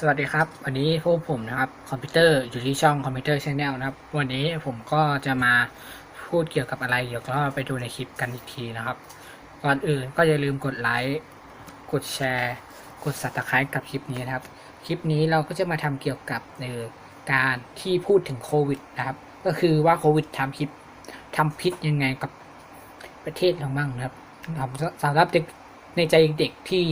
สวัสดีครับ วันนี้พวกผมนะครับคอมพิวเตอร์อยู่ที่ช่องคอมพิวเตอร์ชแนลนะครับ วันนี้ผมก็จะมาพูดเกี่ยวกับอะไรเดี๋ยวก็ไปดูในคลิปกันอีกทีนะครับ ก่อนอื่นก็อย่าลืมกดไลค์กดแชร์ กด subscribe กับคลิปนี้นะครับ คลิปนี้เราก็จะมาทำเกี่ยวกับในการที่พูดถึงโควิดนะครับ ก็คือว่าโควิดทำคลิปทำพิษยังไงกับประเทศเราบ้างนะครับสำหรับเด็กในใจเด็กที่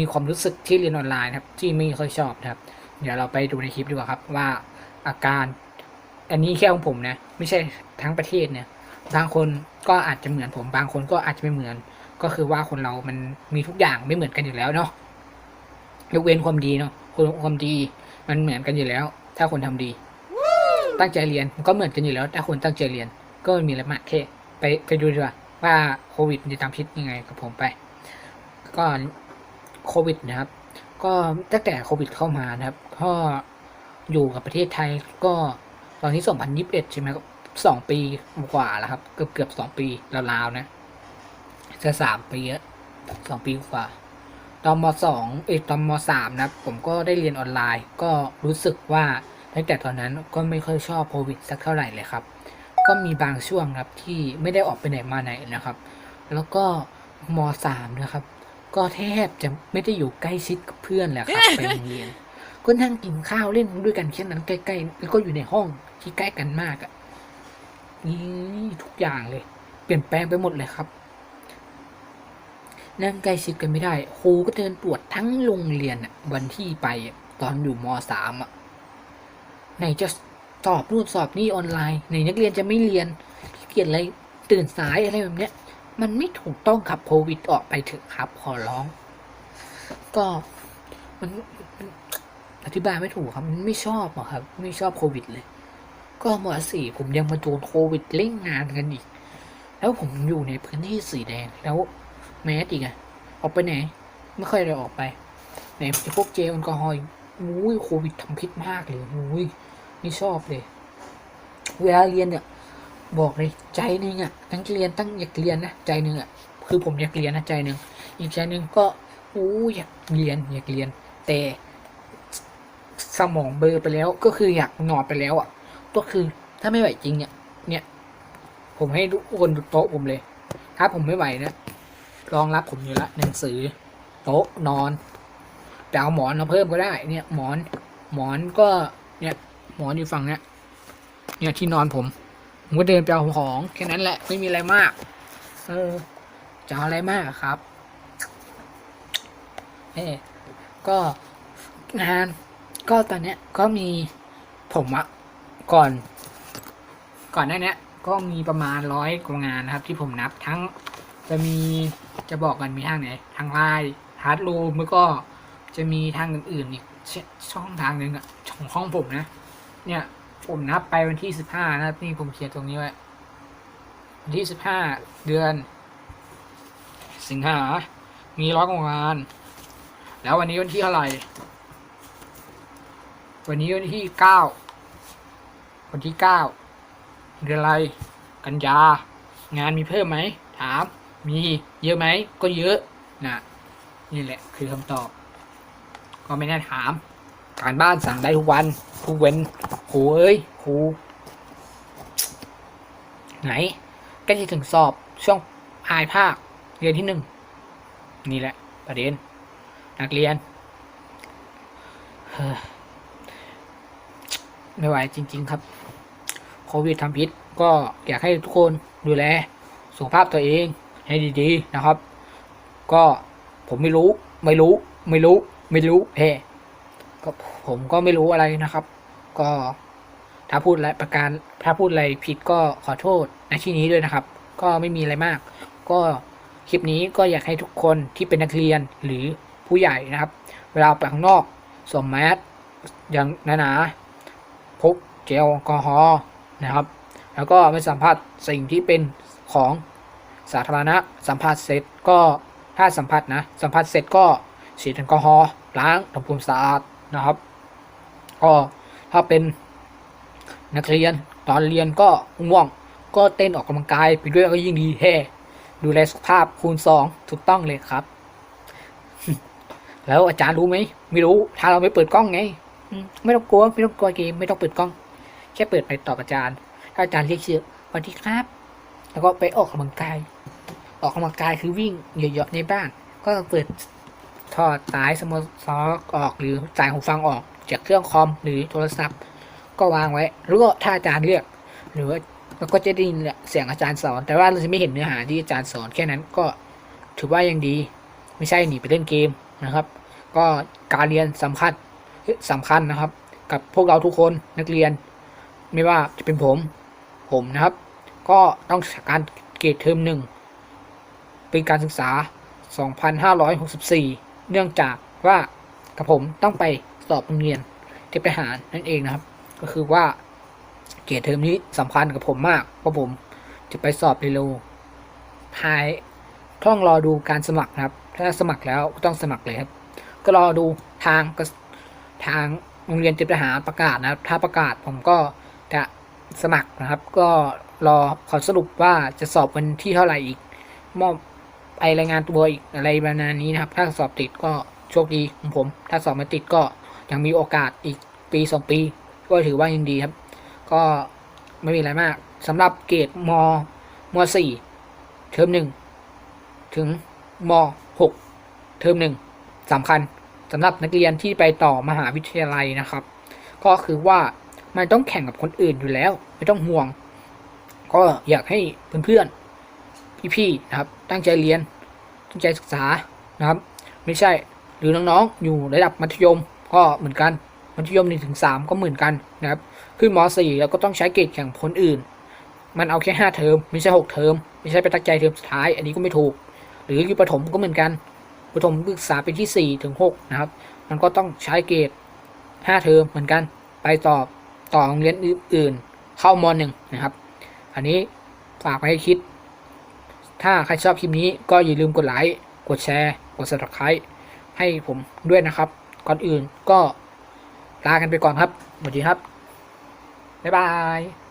มีความรู้สึกที่เรียนออนไลน์ครับ ที่ไม่ค่อยชอบครับ เดี๋ยวเราไปดูในคลิปดีกว่าครับ ว่าอาการ อันนี้แค่ของผมนะ ไม่ใช่ทั้งประเทศเนี่ย บางคนก็อาจจะเหมือนผม บางคนก็อาจจะไม่เหมือน ก็คือว่าคนเรามันมีทุกอย่างไม่เหมือนกันอยู่แล้วเนาะยกเว้นความดีเนาะคนความดีมันเหมือนกันอยู่แล้ว ถ้าคนทำดี ตั้งใจเรียนก็เหมือนกันอยู่แล้ว ถ้าคนตั้งใจเรียน ก็ไม่มีอะมากแค่ไปไปดูดีกว่าว่าโควิดมันจะทำพิษยังไงกับผมไป ก็ โควิดนะครับ ก็ตั้งแต่โควิดเข้ามานะครับ ก็อยู่กับประเทศไทยก็ตอนนี้ 2021 ใช่ไหมครับสองปีกว่าแล้วครับ เกือบเกือบสองปีราวๆนะ จะสามปีสองปีกว่าตอนมสองเอยตอนมสามนะครับผมก็ได้เรียนออนไลน์ ก็รู้สึกว่าตั้งแต่ตอนนั้นก็ไม่ค่อยชอบโควิดสักเท่าไหร่เลยครับ ก็มีบางช่วงครับที่ไม่ได้ออกไปไหนมาไหนนะครับ แล้วก็มสามนะครับ ก็แทบจะไม่ได้อยู่ใกล้ชิดกับเพื่อนแล้วครับไปโรงเรียนก็นั่งกินข้าวเล่นด้วยกันแค่นั้นใกล้ๆแล้วก็อยู่ในห้องที่ใกล้กันมากอะ่ะนี่ทุกอย่างเลย เปลี่ยนแปลงไปหมดเลยครับ นั่งใกล้ชิดกันไม่ได้ครูก็เดินตรวจทั้งโรงเรียนอะวันที่ไปอะตอนอยู่มสามอะไหนจะสอบนู่นสอบนี่ออนไลน์ไหนนักเรียนจะไม่เรียนขี้เกียจอะไรตื่นสายอะไรแบบเนี้ย มันไม่ถูกต้องครับโควิดออกไปเถอะครับ ขอร้อง ก็มันอธิบายไม่ถูกครับมันไม่ชอบอะครับ ไม่ชอบโควิดเลย ก็มสี่ผมยังมาโดนโควิดเล่นงานกันอีก แล้วผมอยู่ในพื้นที่สีแดงแล้วแมสอีกอะออกไปไหน ไม่ค่อยได้ออกไปไหนพวกเจลแอลกอฮอล์อุ้ยโควิดทำพิษมากเลยอุ้ยไม่ชอบเลย เวลาเรียนเนี่ย บอกเลยใจหนึ่งอะตั้งเรียนตั้งอยากเรียนนะใจหนึ่งอะคือผมอยากเรียนนะใจหนึ่งอีกใจหนึ่งก็อู้อยากเรียนอยากเรียน แต่สมองเบลอไปแล้วก็คืออยากนอนไปแล้วอะ ก็คือถ้าไม่ไหวจริงเนี่ยเนี่ย ผมให้ทุกคนดูโต๊ะผมเลย ถ้าผมไม่ไหวนะรองรับผมอยู่ละหนังสือ โต๊ะนอนแต่เอาหมอนมาเพิ่มก็ได้ เนี่ยหมอน หมอนก็เนี่ย หมอนอยู่ฝั่งเนี้ยเนี่ยที่นอนผม ผมก็เดินไปเอาของแค่นั้นแหละไม่มีอะไรมาก เออจะอะไรมากครับเอ้ก็งานก็ตอนเนี้ยก็มีผมอะก่อน ก่อนหน้าเนี้ยก็มีประมาณร้อยกว่างานนะครับ ที่ผมนับทั้งจะมีจะบอกกันมีทางไหน ทางไลน์ฮาร์ดรูมแล้วก็จะมีทางอื่นๆอีกชช่องทางหนึ่งอะของห้องผมนะ เนี่ย ผมนับไปวันที่สิบห้านะครับนี่ผมเขียนตรงนี้ไว้วันที่สิบห้าเดือน สิงหา มีร้อยกว่างาน แล้ววันนี้วันที่เท่าไหร่ วันนี้วันที่เก้าวันที่เก้าเดือนอะไร กันยา งานมีเพิ่มไหม ถาม มีเยอะไหม ก็เยอะนะนี่แหละคือคำตอบ ก็ไม่แน่ถาม การบ้านสั่งได้ทุกวัน คูเว้นคูเอ้ยคูไหนใกล้จะถึงสอบช่วงปลายภาคเรียนที่หนึ่งนี่แหละ ประเด็น นักเรียนไม่ไหวจริง ๆ ครับโควิดทำพิษก็อยากให้ทุกคนดูแลสุขภาพตัวเองให้ดีๆนะครับ ก็ผมไม่รู้ ไม่รู้ ไม่รู้ ไม่รู้เฮ้ก็ผมก็ไม่รู้อะไรนะครับ ก็ถ้าพูดอะไรประการถ้าพูดอะไรผิดก็ขอโทษในที่นี้ด้วยนะครับ ก็ไม่มีอะไรมาก ก็คลิปนี้ก็อยากให้ทุกคนที่เป็นนักเรียนหรือผู้ใหญ่นะครับ เวลาไปข้างนอกสวมแมสอย่างหนาๆพกเจลแอลกอฮอล์นะครับ แล้วก็ไม่สัมผัสสิ่งที่เป็นของสาธารณะสัมผัสเสร็จก็ถ้าสัมผัสนะสัมผัสเสร็จก็ฉีดแอลกอฮอล์ล้างทำความสะอาดนะครับก็ ถ้าเป็นนักเรียนตอนเรียนก็ง่วงก็เต้นออกกำลังกายไปด้วยก็ยิ่งดีแฮ่ดูแลสุขภาพคูณสองถูกต้องเลยครับ แล้วอาจารย์รู้ไหมไม่รู้ ถ้าเราไม่เปิดกล้องไงไม่ต้องกลัวไม่ต้องกลัวเกมไม่ต้องเปิดกล้อง แค่เปิดไปตอบอาจารย์ ถ้าอาจารย์เรียกชื่อสวัสดีครับ แล้วก็ไปออกกำลังกาย ออกกำลังกายคือวิ่งเยอะๆในบ้าน ก็เปิดถอดสายสมอซอกออกหรือสายหูฟังออก จากเครื่องคอมหรือโทรศัพท์ ก็วางไว้หรือว่าถ้าอาจารย์เรียก หรือว่าเราก็จะได้ยินเสียงอาจารย์สอน แต่ว่าเราจะไม่เห็นเนื้อหาที่อาจารย์สอนแค่นั้นก็ถือว่ายังดี ไม่ใช่หนีไปเล่นเกมนะครับ ก็การเรียนสำคัญสำคัญนะครับ กับพวกเราทุกคนนักเรียน ไม่ว่าจะเป็นผมผมนะครับ ก็ต้องการเกรดเทอมหนึ่งเป็นการศึกษา 2564 เนื่องจากว่ากับผมต้องไป สอบโรงเรียนเทพทหารนั่นเองนะครับ ก็คือว่าเกรดเทอมนี้สำคัญกับผมมาก เพราะผมจะไปสอบเร็วภายต้องรอดูการสมัครนะครับ ถ้าสมัครแล้วก็ต้องสมัครเลยครับ ก็รอดูทางทางโรงเรียนเตรียมทหารประกาศนะครับ ถ้าประกาศผมก็จะสมัครนะครับ ก็รอขอสรุปว่าจะสอบวันที่เท่าไหร่อีก มอบไอรายงานตัวอีกอะไรประมาณนี้นะครับ ถ้าสอบติดก็โชคดีของผม ถ้าสอบไม่ติดก็ ยังมีโอกาสอีกปีสองปี ก็ถือว่ายังดีครับ ก็ไม่มีอะไรมากสำหรับเกรดมมสี่เทอมหนึ่งถึงมหกเทอมหนึ่งสำคัญสำหรับนักเรียนที่ไปต่อมหาวิทยาลัยนะครับ ก็คือว่ามันต้องแข่งกับคนอื่นอยู่แล้ว ไม่ต้องห่วง ก็อยากให้เพื่อนๆพี่ๆนะครับ ตั้งใจเรียนตั้งใจศึกษานะครับ ไม่ใช่หรือน้องๆอยู่ระดับมัธยม ก็เหมือนกัน มัธยมหนึ่งถึงสามก็เหมือนกันนะครับ ขึ้นมสี่แล้วก็ต้องใช้เกรดแข่งคนอื่น มันเอาแค่ห้าเทอมไม่ใช่หกเทอมไม่ใช่ไปตั้งใจเทอมสุดท้าย อันนี้ก็ไม่ถูก หรืออยู่ประถมก็เหมือนกันประถมศึกษาเป็นที่สี่ถึงหกนะครับ มันก็ต้องใช้เกรดห้าเทอมเหมือนกัน ไปต่อต่อโรงเรียนอื่นๆ เข้ามหนึ่งนะครับ อันนี้ฝากไว้ให้คิด ถ้าใครชอบคลิปนี้ก็อย่าลืมกดไลค์ กดแชร์ กด subscribe ให้ผมด้วยนะครับ ก่อนอื่นก็ลากันไปก่อนครับสวัสดีครับ บ๊ายบาย